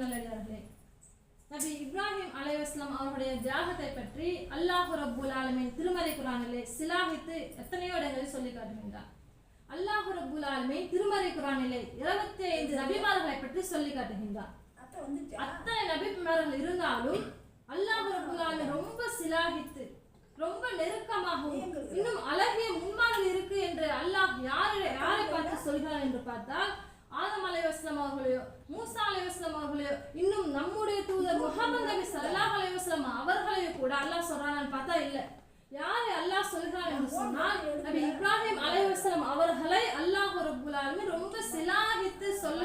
நல்லடியார்களே. நபி இப்ராஹிம் அலைவாஸ்லாம் அவருடைய தியாகத்தை பற்றி அல்லாஹ் ரபுல் ஆலமின் திருமறை குரானிலே சிலாகித்து எத்தனையோ இடங்களில் சொல்லி காட்டுகின்றார். அல்லாஹ் ரபுல் ஆலமின் திருமறை குரானிலே இருபத்தி ஐந்து நபிமார்களை பற்றி சொல்லி காட்டுகின்றார். அத்தை அத்தனை நபிமார்கள் இருந்தாலும் அல்லாஹ் ரபுல் ஆலமி ரொம்ப சிலாகித்து ரொம்ப நெருக்கமாகவும் இன்னும் அழகிய முன்மாதிரி இருக்கு என்று அல்லாஹ் யாரை யாரை பார்த்து சொல்கிறார் என்று பார்த்தால் ஆதம் அலைவாஸ்லாம் அவர்களையோ மூசா அலைவாஸ்லாம் அவர்களையோ இன்னும் நம்முடைய தூதர் முகமது நபி ஸல்லல்லாஹு அலைஹி அவர்களையோ கூட அல்லாஹ் சொல்றான்னு பார்த்தா இல்லை. யாரை அல்லாஹ் சொல்கிறான் என்று சொன்னால் நபி இப்ராஹிம் அலைவாஸ்லாம் அவர்களை அல்லாஹ் ரப்புல் ரொம்ப சிலாகித்து சொல்ல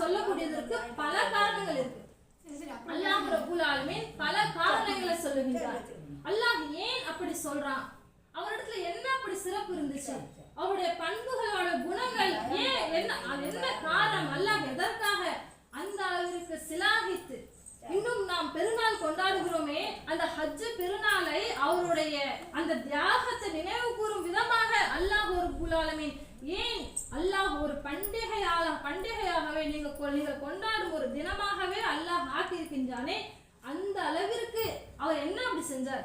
சொல்லக்கூடியதற்கு பல காரணங்கள் இருக்கு. அல்லாஹ் ரப்புல் பல காரணங்களை சொல்லுகின்றார். அல்லாஹ் ஏன் அப்படி சொல்றான்? அவரிடத்துல என்ன அப்படி சிறப்பு இருந்துச்சு? அவருடைய பண்புகளோட குணங்கள் ஏன் என்ன அது என்ன காரணம்? அல்லாஹ் எதற்காக அந்த அளவிற்கு சிலாகித்து இன்னும் நாம் பெருநாள் கொண்டாடுகிறோமே அந்த ஹஜ் பெருநாளை அவருடைய அந்த தியாகத்தை நினைவு கூறும் விதமாக அல்லாஹ் ஒரு புலாலமீன் ஏன்? அல்லாஹ் ஒரு பண்டிகையாக பண்டிகையாகவே நீங்கள் நீங்கள் கொண்டாடும் ஒரு தினமாகவே அல்லாஹ் ஆக்கியிருக்கின்றானே அந்த அளவிற்கு அவர் என்ன அப்படி செஞ்சார்?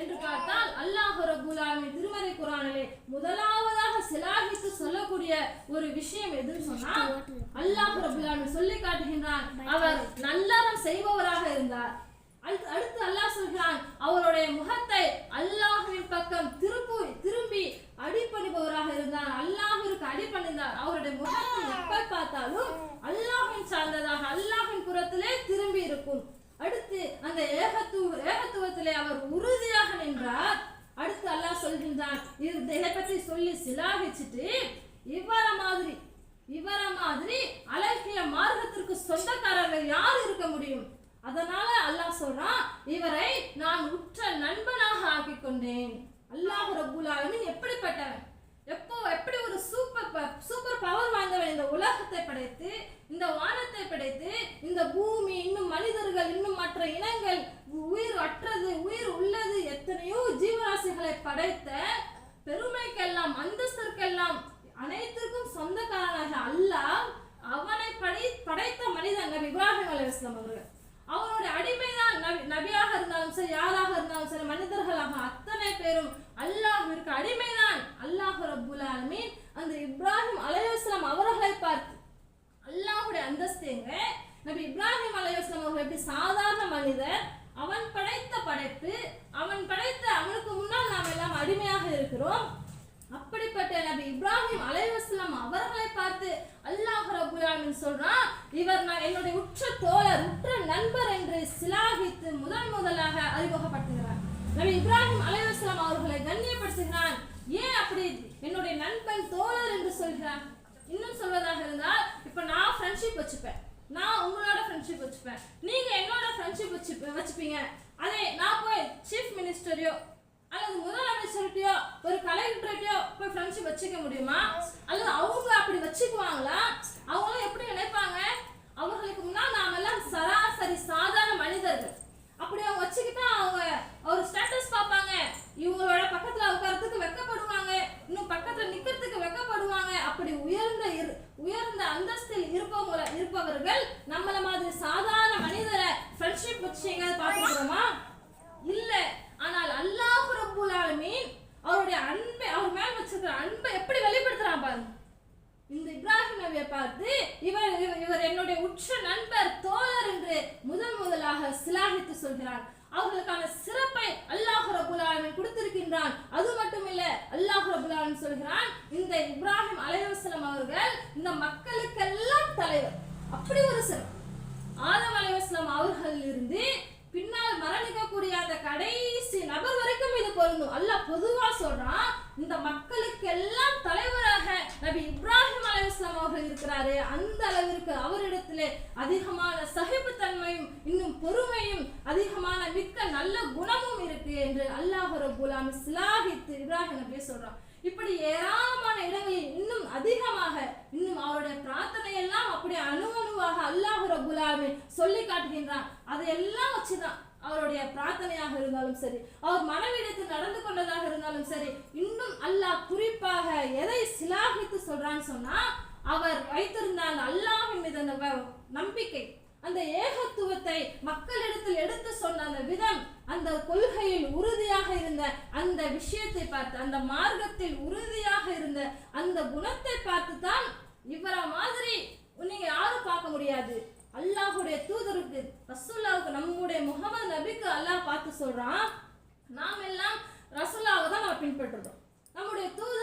என்று பார்த்தால் அல்லாஹ் ரப்புல் ஆலமீன் திருமறை குரானிலே முதலாவதாக சிலாகித்து சொல்லக்கூடிய ஒரு விஷயம் எதுன்னு சொன்னால் அல்லாஹ் ரப்புல் சொல்லி காட்டுகின்றான். அவர் நல்லறம் செய்பவராக இருந்தார். அடுத்து அடுத்து அல்லாஹ் சொல்கிறான் அவருடைய முகத்தை அல்லாஹுவின் பக்கம் திருப்பி திரும்பி அடிப்பணிபவராக இருந்தார். அல்லாஹ் அடிபணிந்தார் அவருடைய முகத்தை எப்ப பார்த்தாலும் அல்லாஹ்வின் சார்ந்ததாக அல்லாஹ்வின் புறத்திலே திரும்பி இருக்கும் அடுத்து அந்த ஏகத்துவ ஏகத்துவத்திலே அவர் உறுதியாக நின்றார். அடுத்து அல்லாஹ் சொல்கின்றான். இது இதை பற்றி சொல்லி சிலாகிச்சுட்டு இவர மாதிரி இவர மாதிரி அழகிய மார்க்கத்திற்கு சொந்தக்காரர்கள் யார் இருக்க முடியும்? அதனால அல்லாஹ் சொல்றான் இவரை நான் உற்ற நண்பனாக ஆக்கிக் கொண்டேன் அல்லாஹ் ரப்புல் ஆலமீன் எப்படிப்பட்டவன்? எப்போ எப்படி ஒரு சூப்பர் ப- சூப்பர் பவர் வாய்ந்தவன் இந்த உலகத்தை படைத்து இந்த வானத்தை படைத்து இந்த பூமி இன்னும் மனிதர்கள் இன்னும் மற்ற இனங்கள் உயிர் அற்றது உயிர் உள்ளது எத்தனையோ ஜீவராசிகளை படைத்த பெருமைக்கெல்லாம் அந்தஸ்திற்கெல்லாம் அனைத்திற்கும் சொந்தக்காரனாக அல்லாஹ் அவனை படை படைத்த மனிதன் நபி இப்ராஹிம் அலைஹிஸ்ஸலாம் அவர்கள். அவருடைய அடிமைதான் நபி நபியாக இருந்தாலும் சரி யாராக இருந்தாலும் சரி மனிதர்களாக அத்தனை பேரும் அல்லாஹிற்கு அடிமைதான். அல்லாஹ் ரபுல் ஆலமீன் அந்த இப்ராஹிம் அலையஸ் அவர்களை பார்த்து அல்லாஹ்வுடைய அந்தஸ்து எங்க நபி இப்ராஹிம் அலைஹிஸ்ஸலாம் அவர்கள் எப்படி சாதாரண மனிதர் அவன் படைத்த படைப்பு அவன் படைத்த அவனுக்கு முன்னால் நாம் எல்லாம் இருக்கிறோம் அப்படிப்பட்ட நபி இப்ராஹிம் அலைவாஸ்லாம் அவர்களை பார்த்து அல்லாஹ் ரபுல்லாமின் சொல்றான் இவர் நான் என்னுடைய உற்ற தோழர் உற்ற நண்பர் என்று சிலாகித்து முதன் முதலாக அறிமுகப்படுத்துகிறார். நபி இப்ராஹிம் அலைவாஸ்லாம் அவர்களை கண்ணியப்படுத்துகிறான். ஏன் அப்படி என்னுடைய நண்பன் தோழர் என்று சொல்கிறான்? இன்னும் சொல்வதாக இருந்தால் இப்ப நான் ஃப்ரெண்ட்ஷிப் வச்சுப்பேன். நான் உங்களோட ஃப்ரெண்ட்ஷிப் வச்சுப்பேன். நீங்க என்னோட ஃப்ரெண்ட்ஷிப் வச்சு வச்சுப்பீங்க. அதே நான் போய் சீஃப் மினிஸ்டரையோ ஒரு கலெக்டர்கிட்டயோ போய் ஃப்ரெண்ட்ஷிப் வச்சுக்க முடியுமா? அல்லது அவங்க அப்படி வச்சுக்குவாங்களா? அவங்களும் எப்படி நினைப்பாங்க? அவங்களுக்கு முன்னால் நாம எல்லாம் சராசரி சாதாரண மனிதர்கள். அப்படி அவங்க வச்சுக்கிட்டா அவங்க ஒரு ஸ்டேட்டஸ் பார்ப்பாங்க. இவங்களோட பக்கத்துல உட்கார்றதுக்கு வெக்கப்படுவாங்க. இன்னும் பக்கத்துல நிற்கிறதுக்கு வெக்கப்படுவாங்க. அப்படி உயர்ந்த இரு- உயர்ந்த அந்தஸ்தில் இருப்பவங்கள இருப்பவர்கள் நம்மளை மாதிரி சாதாரண மனிதரை ஃப்ரெண்ட்ஷிப் வச்சு எங்கேயாவது பார்த்துக்கிறோமா? இல்ல. ஆனால் அல்லாஹ் ரப்புல் ஆலமீன் அவருடைய அன்பை அவர் மேல் வச்சிருக்கிற அன்பை எப்படி வெளிப்படுத்துறான் பாருங்க. இந்த இப்ராஹிம் நபியை பார்த்து இவர் இவர்- இவர் என்னுடைய உற்ற நண்பர் தோழர் என்று முதல் முதலாக சிலாகித்து சொல்கிறார். அவர்களுக்கான சிறப்பை அல்லாஹ் ரபுல் கொடுத்திருக்கின்றான். அது மட்டும் இல்ல அல்லாஹ் ரபுல் சொல்கிறான் இந்த இப்ராஹிம் அலைவசலம் அவர்கள் இந்த மக்களுக்கெல்லாம் தலைவர். அப்படி ஒரு சிறப்பு. ஆதம் அலைவசலம் அவர்கள் இருந்து பின்னால் மரணிக்கக்கூடிய அந்த கடைசி நபர் வரைக்கும் பொருந்தும். அல்லாஹ் பொதுவா சொல்றான் இந்த மக்களுக்கு எல்லாம் தலைவராக நபி இப்ராஹிம் அலைவாஸ்லாம் அவர்கள் இருக்கிறாரு. அந்த அளவிற்கு அவரிடத்திலே அதிகமான சகிப்புத்தன்மையும் இன்னும் பொறுமையும் அதிகமான மிக்க நல்ல குணமும் இருக்கு என்று அல்லாஹ் ரபுல் சிலாகித்து இப்ராஹிம் நபியை சொல்றான். இப்படி ஏராளமான இடங்களில் இன்னும் அதிகமாக இன்னும் அவருடைய பிரார்த்தனை எல்லாம் அப்படியே அணு அணுவாக அல்லாஹ் ரகுலாமே சொல்லி காட்டுகின்றான். அதையெல்லாம் வச்சுதான் அவருடைய பிரார்த்தனையாக இருந்தாலும் சரி அவர் மனைவிடத்தில் நடந்து கொண்டதாக இருந்தாலும் சரி இன்னும் அல்லாஹ் குறிப்பாக எதை சிலாகித்து சொல்றான்னு சொன்னா அவர் வைத்திருந்த அந்த அல்லாஹின் மீது அந்த வ- நம்பிக்கை அந்த ஏகத்துவத்தை மக்களிடத்தில் எடுத்து சொன்ன அந்த விதம் அந்த கொள்கையில் உறுதியாக இருந்த அந்த விஷயத்தை பார்த்து அந்த மார்க்கத்தில் உறுதியாக இருந்த அந்த குணத்தை பார்த்து தான் இவரை மாதிரி நீங்க யாரும் பார்க்க முடியாது. அல்லாஹுடைய தூதருக்கு ரசுல்லாவுக்கு நம்முடைய முகமது நபிக்கு அல்லாஹ் பார்த்து சொல்றான் நாம் எல்லாம் ரசுல்லாவை தான் நம்ம பின்பற்றுறோம் நம்முடைய தூதர்